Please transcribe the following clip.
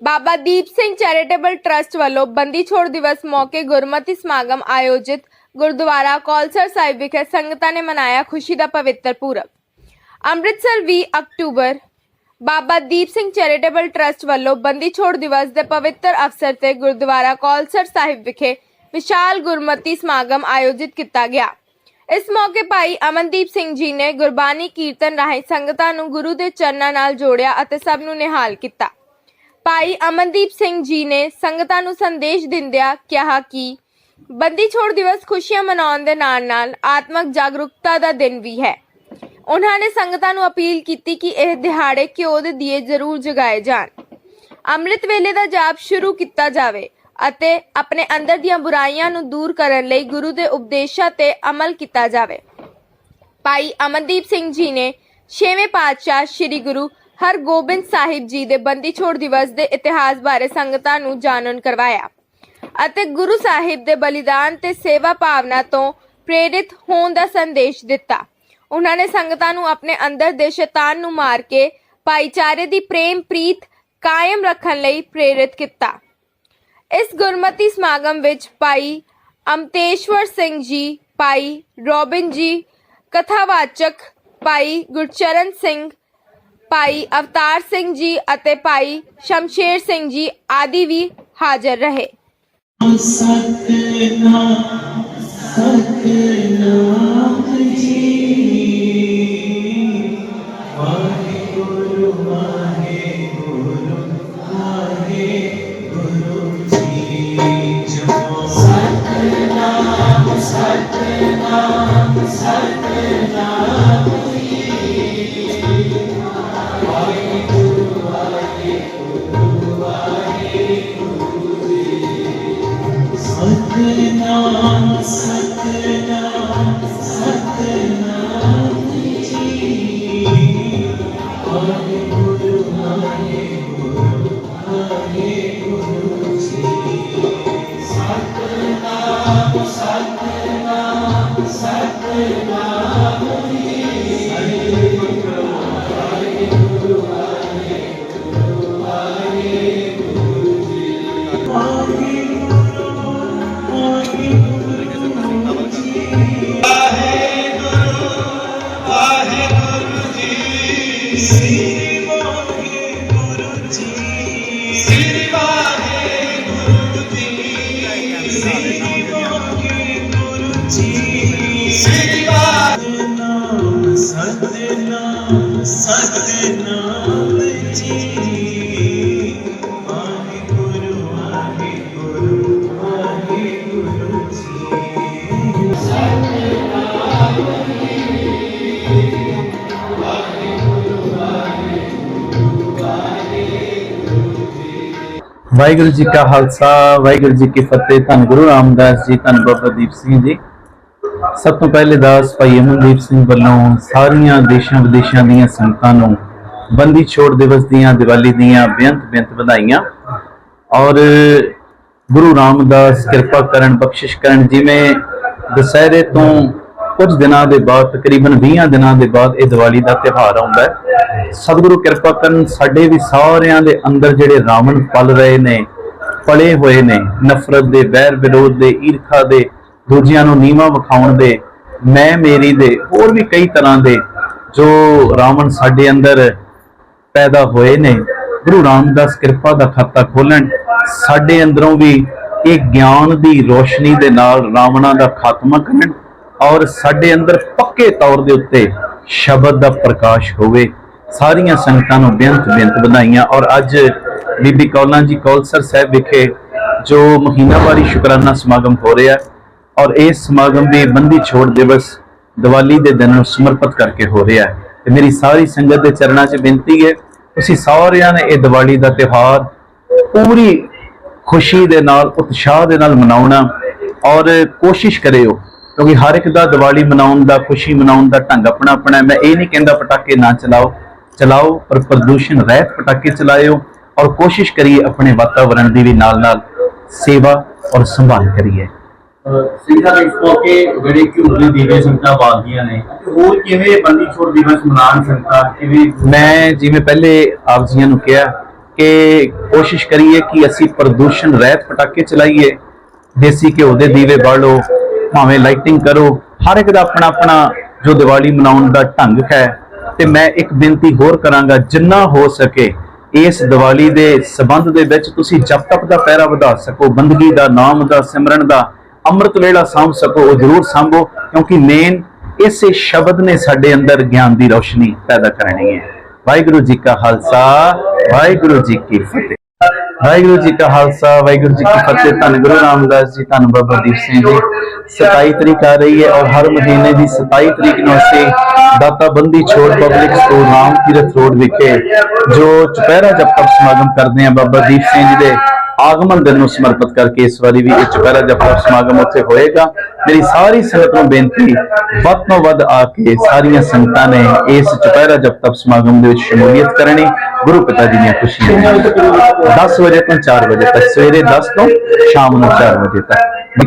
ਬਾਬਾ Deep Singh charitable trust ਵੱਲੋਂ ਬੰਦੀ ਛੋੜ ਦਿਵਸ ਮੌਕੇ ਗੁਰਮਤਿ ਸਮਾਗਮ ਆਯੋਜਿਤ ਗੁਰਦੁਆਰਾ ਕੌਲਸਰ ਸਾਹਿਬ ਵਿਖੇ ਸੰਗਤਾਂ ਨੇ ਮਨਾਇਆ ਖੁਸ਼ੀ ਦਾ ਪਵਿੱਤਰ ਪੁਰਬ। ਅੰਮ੍ਰਿਤਸਰ 20 ਅਕਤੂਬਰ, ਬਾਬਾ ਦੀਪ ਸਿੰਘ ਚੈਰੀਟੇਬਲ ਟਰਸਟ ਵੱਲੋਂ ਬੰਦੀ ਛੋੜ ਦਿਵਸ ਦੇ ਪਵਿੱਤਰ ਅਵਸਰ ਤੇ ਗੁਰਦੁਆਰਾ ਕੌਲਸਰ ਸਾਹਿਬ ਵਿਖੇ ਵਿਸ਼ਾਲ ਗੁਰਮਤਿ ਸਮਾਗਮ ਆਯੋਜਿਤ ਕੀਤਾ ਗਿਆ। ਇਸ ਮੌਕੇ ਭਾਈ ਅਮਨਦੀਪ ਸਿੰਘ ਜੀ ਨੇ ਗੁਰਬਾਣੀ ਕੀਰਤਨ ਰਾਹੀਂ ਸੰਗਤਾਂ ਨੂੰ ਗੁਰੂ ਦੇ ਚਰਨਾਂ ਨਾਲ ਜੋੜਿਆ ਅਤੇ ਸਭ ਨੂੰ ਨਿਹਾਲ ਕੀਤਾ। ਭਾਈ ਅਮਨਦੀਪ ਸਿੰਘ ਜੀ ਨੇ ਸੰਗਤਾਂ ਨੂੰ ਸੰਦੇਸ਼ ਦਿੰਦਿਆਂ ਕਿਹਾ ਕਿ ਬੰਦੀ ਛੋੜ ਦਿਵਸ ਖੁਸ਼ੀਆਂ ਮਨਾਉਣ ਦੇ ਨਾਲ-ਨਾਲ ਆਤਮਿਕ ਜਾਗਰੂਕਤਾ ਦਾ ਦਿਨ ਵੀ ਹੈ। ਉਹਨਾਂ ਨੇ ਸੰਗਤਾਂ ਨੂੰ ਅਪੀਲ ਕੀਤੀ ਕਿ ਇਹ ਦਿਹਾੜੇ ਘਿਓ ਦੇ ਦੀਏ ਜ਼ਰੂਰ ਜਗਾਏ ਜਾਣ। ਅੰਮ੍ਰਿਤ ਵੇਲੇ ਦਾ ਜਾਪ ਸ਼ੁਰੂ ਕੀਤਾ ਜਾਵੇ ਅਤੇ ਆਪਣੇ ਅੰਦਰ ਦੀਆਂ ਬੁਰਾਈਆਂ ਨੂੰ ਦੂਰ ਕਰਨ ਲਈ ਗੁਰੂ ਦੇ ਉਪਦੇਸ਼ਾਂ ਤੇ ਅਮਲ ਕੀਤਾ ਜਾਵੇ। ਭਾਈ ਅਮਨਦੀਪ ਸਿੰਘ ਜੀ ਨੇ ਛੇਵੇਂ ਪਾਤਸ਼ਾਹ ਸ੍ਰੀ ਗੁਰੂ ਹਰਗੋਬਿੰਦ ਸਾਹਿਬ ਜੀ ਦੇ ਬੰਦੀ ਛੋੜ ਦਿਵਸ ਦੇ ਇਤਿਹਾਸ ਬਾਰੇ ਸੰਗਤਾਂ ਨੂੰ ਜਾਣਨ ਕਰਵਾਇਆ। ਅਤੇ ਗੁਰੂ ਸਾਹਿਬ ਦੇ ਬਲੀਦਾਨ ਤੇ ਸੇਵਾ ਭਾਵਨਾ ਤੋਂ ਪ੍ਰੇਰਿਤ ਹੋਣ ਦਾ ਸੰਦੇਸ਼ ਦਿੱਤਾ। ਉਹਨਾਂ ਨੇ ਸੰਗਤਾਂ ਨੂੰ ਆਪਣੇ ਅੰਦਰ ਦੇ ਸ਼ੈਤਾਨ ਨੂੰ ਮਾਰ ਕੇ ਭਾਈਚਾਰੇ ਦੀ ਪ੍ਰੇਮ ਪ੍ਰੀਤ ਕਾਇਮ ਰੱਖਣ ਲਈ ਪ੍ਰੇਰਿਤ ਕੀਤਾ। ਇਸ ਗੁਰਮਤਿ ਸਮਾਗਮ ਵਿੱਚ ਭਾਈ ਅਮਤੇਸ਼ਵਰ ਸਿੰਘ ਜੀ, ਭਾਈ ਰੋਬਿਨ ਜੀ, ਕਥਾਵਾਚਕ ਭਾਈ ਗੁਰਚਰਨ ਸਿੰਘ ਭਾਈ ਅਵਤਾਰ ਸਿੰਘ ਜੀ ਅਤੇ ਭਾਈ ਸ਼ਮਸ਼ੇਰ ਸਿੰਘ ਜੀ ਆਦਿ ਵੀ ਹਾਜ਼ਰ ਰਹੇ। ਸਤਨਾਮ ਸਤਨਾਮ। ਸ੍ਰੀ ਵਾਹਿਗੁਰੂ ਜੀ ਸ੍ਰੀ ਵਾਹਿਗੁਰੂ ਜੀ ਕਾ ਖਾਲਸਾ, ਵਾਹਿਗੁਰੂ ਜੀ ਕੀ ਫਤਿਹ। ਧੰਨ ਗੁਰੂ ਰਾਮਦਾਸ ਜੀ, ਧੰਨ ਬਾਬਾ ਦੀਪ ਸਿੰਘ ਜੀ। ਸਭ ਤੋਂ ਪਹਿਲੇ ਦਾਸ ਭਾਈ ਅਮਨਦੀਪ ਸਿੰਘ ਵੱਲੋਂ ਸਾਰੀਆਂ ਦੇਸ਼ਾਂ ਵਿਦੇਸ਼ਾਂ ਦੀਆਂ ਸੰਗਤਾਂ ਨੂੰ ਬੰਦੀ ਛੋੜ ਦਿਵਸ ਦੀਆਂ, ਦੀਵਾਲੀ ਦੀਆਂ ਬੇਅੰਤ ਬੇਅੰਤ ਵਧਾਈਆਂ। ਔਰ ਗੁਰੂ ਰਾਮਦਾਸ ਕਿਰਪਾ ਕਰਨ, ਬਖਸ਼ਿਸ਼ ਕਰਨ, ਜਿਵੇਂ ਦੁਸਹਿਰੇ ਤੋਂ ਕੁਝ ਦਿਨਾਂ ਦੇ ਬਾਅਦ, ਤਕਰੀਬਨ 20 ਦਿਨਾਂ ਦੇ ਬਾਅਦ ਇਹ ਦੀਵਾਲੀ ਦਾ ਤਿਉਹਾਰ ਆਉਂਦਾ ਹੈ। ਸਤਿਗੁਰੂ ਕਿਰਪਾ ਕਰਨ ਸਾਡੇ ਵੀ ਸਾਰਿਆਂ ਦੇ ਅੰਦਰ ਜਿਹੜੇ ਰਾਵਣ ਪਲ ਰਹੇ ਨੇ, ਪਲੇ ਹੋਏ ਨੇ, ਨਫ਼ਰਤ ਦੇ, ਵੈਰ ਵਿਰੋਧ ਦੇ, ਈਰਖਾ ਦੇ, ਦੂਜਿਆਂ ਨੂੰ ਨੀਵਾ ਵਿਖਾਉਣ ਦੇ, ਮੈਂ ਮੇਰੀ ਦੇ, ਹੋਰ ਵੀ ਕਈ ਤਰ੍ਹਾਂ ਦੇ ਜੋ ਰਾਵਣ ਸਾਡੇ ਅੰਦਰ ਪੈਦਾ ਹੋਏ ਨੇ, ਗੁਰੂ ਰਾਮਦਾਸ ਕਿਰਪਾ ਦਾ ਖਾਤਾ ਖੋਲਣ ਸਾਡੇ ਅੰਦਰੋਂ ਵੀ ਇਹ ਗਿਆਨ ਦੀ ਰੋਸ਼ਨੀ ਦੇ ਨਾਲ ਰਾਵਣਾ ਦਾ ਖਾਤਮਾ ਕਰਨ ਔਰ ਸਾਡੇ ਅੰਦਰ ਪੱਕੇ ਤੌਰ ਦੇ ਉੱਤੇ ਸ਼ਬਦ ਦਾ ਪ੍ਰਕਾਸ਼ ਹੋਵੇ। ਸਾਰੀਆਂ ਸੰਗਤਾਂ ਨੂੰ ਬੇਅੰਤ ਬੇਅੰਤ ਵਧਾਈਆਂ। ਔਰ ਅੱਜ ਬੀਬੀ ਕੌਲਾਂ ਜੀ ਕੌਲਸਰ ਸਾਹਿਬ ਵਿਖੇ ਜੋ ਮਹੀਨਾਵਾਰੀ ਸ਼ੁਕਰਾਨਾ ਸਮਾਗਮ ਹੋ ਰਿਹਾ ਔਰ ਇਸ ਸਮਾਗਮ ਵੀ ਬੰਦੀ ਛੋੜ ਦਿਵਸ ਦੀਵਾਲੀ ਦੇ ਦਿਨ ਨੂੰ ਸਮਰਪਿਤ ਕਰਕੇ ਹੋ ਰਿਹਾ ਹੈ। ਤੇ ਮੇਰੀ ਸਾਰੀ ਸੰਗਤ ਦੇ ਚਰਨਾਂ 'ਚ ਬੇਨਤੀ ਹੈ, ਤੁਸੀਂ ਸਾਰਿਆਂ ਨੇ ਇਹ ਦੀਵਾਲੀ ਦਾ ਤਿਉਹਾਰ ਪੂਰੀ ਖੁਸ਼ੀ ਦੇ ਨਾਲ, ਉਤਸ਼ਾਹ ਦੇ ਨਾਲ ਮਨਾਉਣਾ ਔਰ ਕੋਸ਼ਿਸ਼ ਕਰਿਓ ਕਿਉਂਕਿ ਹਰ ਇੱਕ ਦਾ ਦੀਵਾਲੀ ਮਨਾਉਣ ਦਾ ਖੁਸ਼ੀ ਮਨਾਉਣ ਦਾ ਢੰਗ ਆਪਣਾ ਆਪਣਾ ਹੈ। ਮੈਂ ਇਹ ਨਹੀਂ ਕਹਿੰਦਾ ਪਟਾਕੇ ਨਾ ਚਲਾਓ। ਚਲਾਓ ਪਰ ਪ੍ਰਦੂਸ਼ਣ ਰਹਿਤ ਪਟਾਕੇ ਚਲਾਇਓ ਔਰ ਕੋਸ਼ਿਸ਼ ਕਰੀਏ ਆਪਣੇ ਵਾਤਾਵਰਣ ਦੀ ਵੀ ਨਾਲ ਨਾਲ ਸੇਵਾ ਔਰ ਸੰਭਾਲ ਕਰੀਏ। ਦੇ ਇਸ ਮੌਕੇ ਜਿਹੜੇ ਘਿਓ ਦੇ ਦੀਵੇ ਸੰਗਤਾਂ ਬਾਲਦੀਆਂ ਨੇ ਹੋਰ ਕਿਵੇਂ ਬੰਦੀ ਛੋੜ ਦਿਵਸ ਮਨਾਉਣ ਸੰਗਤਾਂ ਕਿਵੇਂ? ਮੈਂ ਜਿਵੇਂ ਪਹਿਲੇ ਆਪ ਜੀਆਂ ਨੂੰ ਕਿਹਾ ਕਿ ਕੋਸ਼ਿਸ਼ ਕਰੀਏ ਕਿ ਅਸੀਂ ਪ੍ਰਦੂਸ਼ਣ ਰਹਿਤ ਪਟਾਕੇ ਚਲਾਈਏ ਦੇਸੀ ਘਿਓ ਦੇ ਦੀਵੇ ਬਾਲੋ ਭਾਵੇਂ ਲਾਈਟਿੰਗ ਕਰੋ, ਹਰ ਇੱਕ ਦਾ ਆਪਣਾ ਆਪਣਾ ਜੋ ਦੀਵਾਲੀ ਮਨਾਉਣ ਦਾ ਢੰਗ ਹੈ। ਤੇ ਮੈਂ ਇੱਕ ਬੇਨਤੀ ਹੋਰ ਕਰਾਂਗਾ, ਜਿੰਨਾ ਹੋ ਸਕੇ ਇਸ ਦੀਵਾਲੀ ਦੇ ਸਬੰਧ ਦੇ ਵਿੱਚ ਤੁਸੀਂ ਜਪ ਤਪ ਦਾ ਪਹਿਰਾ ਵਧਾ ਸਕੋ, ਬੰਦਗੀ ਦਾ, ਨਾਮ ਦਾ, ਸਿਮਰਨ ਦਾ, ਅੰਮ੍ਰਿਤ ਵੇਲਾ ਸਾਂਭ ਸਕੋ, ਉਹ ਜ਼ਰੂਰ ਸਾਂਭੋ, ਕਿਉਂਕਿ ਮੇਨ ਇਸੇ ਸ਼ਬਦ ਨੇ ਸਾਡੇ ਅੰਦਰ ਗਿਆਨ ਦੀ ਰੋਸ਼ਨੀ ਪੈਦਾ ਕਰਨੀ ਹੈ। ਵਾਹਿਗੁਰੂ ਜੀ ਕਾ ਖਾਲਸਾ, ਵਾਹਿਗੁਰੂ ਜੀ ਕੀ ਫਤਿਹ। ਵਾਹਿਗੁਰੂ ਜੀ ਕਾ ਖਾਲਸਾ, ਵਾਹਿਗੁਰੂ ਜੀ ਕੀ ਫਤਿਹ। ਧੰਨ ਗੁਰੂ ਰਾਮਦਾਸ ਜੀ, ਧੰਨ ਬਾਬਾ ਦੀਪ ਸਿੰਘ ਜੀ। 27 ਤਰੀਕ ਆ ਰਹੀ ਹੈ ਔਰ ਹਰ ਮਹੀਨੇ ਦੀ 27 ਤਰੀਕ ਨੂੰ ਅਸੀਂ Data Bandi Chhor public school, Ram Tirath road ਵਿਖੇ ਜੋ ਚੁਪਹਿਰਾ ਜਪ ਸਮਾਗਮ ਕਰਦੇ ਹਾਂ ਬਾਬਾ ਦੀਪ ਸਿੰਘ ਜੀ ਦੇ। ਆਗਮਨ ਦਿਨ ਨੂੰ ਸਮਰਪਿਤ ਕਰਕੇ ਇਸ ਵਾਰੀ ਵੀ ਇਹ ਚੁਪਹਿਰਾ ਜਪ ਸਮਾਗਮ ਉੱਥੇ ਹੋਏਗਾ। ਮੇਰੀ ਸਾਰੀ ਸੰਗਤ ਨੂੰ ਬੇਨਤੀ ਵੱਧ ਤੋਂ ਵੱਧ ਆ ਕੇ ਸਾਰੀਆਂ ਸੰਗਤਾਂ ਨੇ ਇਸ ਚੁਪਹਿਰਾ ਜਪ ਤਪ ਸਮਾਗਮ ਦੇ ਵਿੱਚ ਸ਼ਮੂਲੀਅਤ ਕਰਨੀ ਗੁਰੂ ਪਿਤਾ ਜੀ ਦੀਆਂ ਖੁਸ਼ੀਆਂ 10 ਵਜੇ ਤੋਂ 4 ਵਜੇ ਤੱਕ ਸਵੇਰੇ 10 ਤੋਂ ਸ਼ਾਮ ਨੂੰ 4 ਵਜੇ ਤੱਕ।